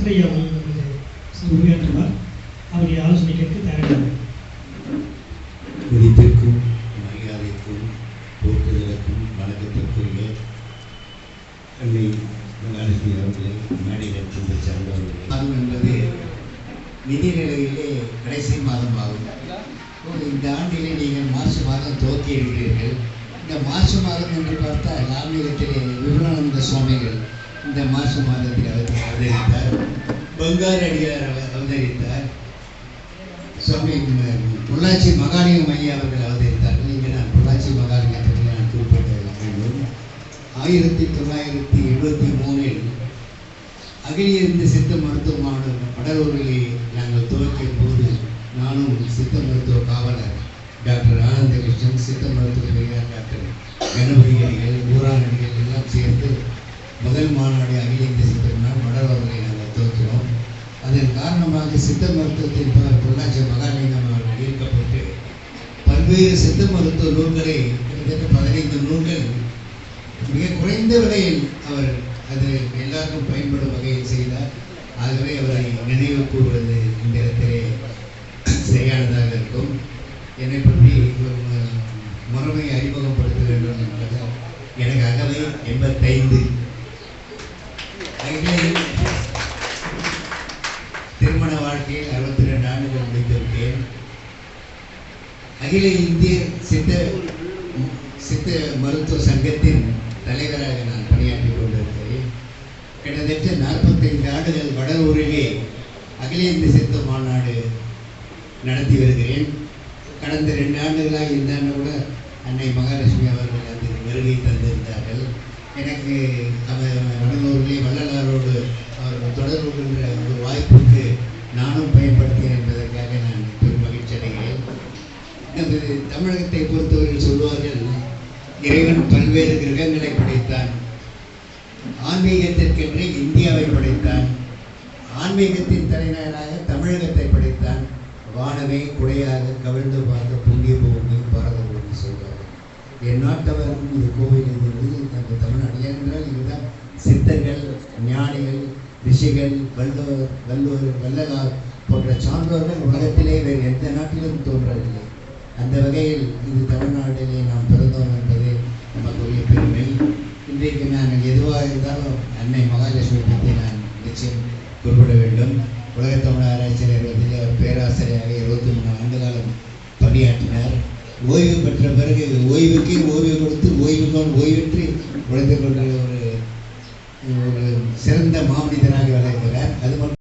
சக்கரையா அவர்கள் உரையாற்றுவார் அவருடைய ஆலோசனை கேட்க தயாராக குறிப்பிற்கும் மரியாதைக்கும் போற்றுதலுக்கும் வணக்கத்திற்குரிய அன்னை மகாலட்சுமி அவர்களே மேடையில் கொண்டு சேர்ந்தவர்களே. மாதம் என்பது நிதி நிலையிலே கடைசி மாதம் ஆகும் இந்த ஆண்டிலே நீங்கள் மார்ச் மாதம் துவக்கி இருக்கிறீர்கள் இந்த மார்ச் மாதம் என்று பார்த்தால் ஆன்மீகத்திலே விபுலானந்த சுவாமிகள் இந்த மாச மாதத்தில் அவர் அவதரித்தார் பங்காரு அடியார் அவர் அவதரித்தார். சுவாமி பொள்ளாச்சி மகாலிங்கம் ஐயா அவர்கள் அவதரித்தார்கள். இங்கே நான் பொள்ளாச்சி மகாலிங்கத்தில் நான் குறிப்பிட வேண்டும் ஆயிரத்தி தொள்ளாயிரத்தி எழுபத்தி மூணில் அகில இருந்து சித்த மருத்துவமான படலூரிலே நாங்கள் துவக்கிய போது நானும் சித்த மருத்துவ காவலர் டாக்டர் ஆனந்தகிருஷ்ணன் சித்த மருத்துவ பெரியார் டாக்டர் கணபதிகள் ஊரானடிகள் எல்லாம் சேர்ந்து முதல் மாநாடு அகில இந்திய சித்தம்னால் வடலூரிலே நாங்கள் துவக்கிறோம் அதன் காரணமாக சித்த மருத்துவத்தின் ப- பொள்ளாச்சி மகாலிங்கம் அவர்கள் ஈர்க்கப்பட்டு பல்வேறு சித்த மருத்துவ நூல்களை கிட்டத்தட்ட பதினைந்து நூல்கள் மிக குறைந்த விலையில் அவர் அது எல்லாருக்கும் பயன்படும் வகையில் செய்தார். ஆகவே அவரை நினைவு கூறுவது இந்த இடத்திலே சரியானதாக இருக்கும். என்னை பற்றி முறைமை அறிமுகப்படுத்த வேண்டும். என்பது எனக்கு அகவை எண்பத்தைந்து. அகில திருமண வாழ்க்கையில் அறுபத்தி ரெண்டு ஆண்டுகள் முடித்திருக்கேன். அகில இந்திய சித்த சித்த மருத்துவ சங்கத்தின் தலைவராக நான் பணியாற்றி கொண்டிருக்கிறேன். கிட்டத்தட்ட நாற்பத்தைந்து ஆண்டுகள் வட ஊரிலே அகில இந்திய சித்த மாநாடு நடத்தி வருகிறேன். கடந்த ரெண்டு ஆண்டுகளாக இந்த ஆண்டு கூட அன்னை மகாலட்சுமி அவர்கள் அந்த வருகை தந்திருந்தார்கள். எனக்கு அவர் வடலூரிலே வள்ளலாரோடு அவர்கள் தொடர்பு கொள்கிற நமது தமிழகத்தை பொறுத்தவரை சொல்வார்கள் இறைவன் பல்வேறு கிரகங்களை படைத்தான். ஆன்மீகத்திற்கென்று இந்தியாவை படைத்தான். ஆன்மீகத்தின் தலைநகராக தமிழகத்தை படைத்தான். வானமே குடையாக கவிழ்ந்து பார்த்த புண்ணிய பூமி பரதபூமி சொல்வார்கள். என் நாட்டவரும் இது கோவில் என்பது நம்ம தமிழ்நாடு ஏனென்றால் இதுதான் சித்தர்கள் ஞானிகள் ரிஷிகள் வல்லோர் வல்லோர் வல்லலார் போன்ற சான்றோர்கள் உலகத்திலே வேறு எந்த நாட்டிலும் தோன்றவில்லை. அந்த வகையில் இது தமிழ்நாட்டிலே நாம் பிறந்தோம் என்பது நமக்குரிய பெருமை. இன்றைக்கு நான் எதுவாக இருந்தாலும் அன்னை மகாலட்சுமி பற்றி நான் நிச்சயம் குறிப்பிட வேண்டும். உலகத் தமிழ் ஆராய்ச்சி நிறுவனத்தில் அவர் பேராசிரியராக இருபத்தி மூணு ஆண்டு காலம் பணியாற்றினார். ஓய்வு பெற்ற பிறகு ஓய்வுக்கு ஓய்வு கொடுத்து ஓய்வுக்கோன் ஓய்வின்றி உழைத்து கொண்ட ஒரு ஒரு சிறந்த மாமனிதராக மட்டும்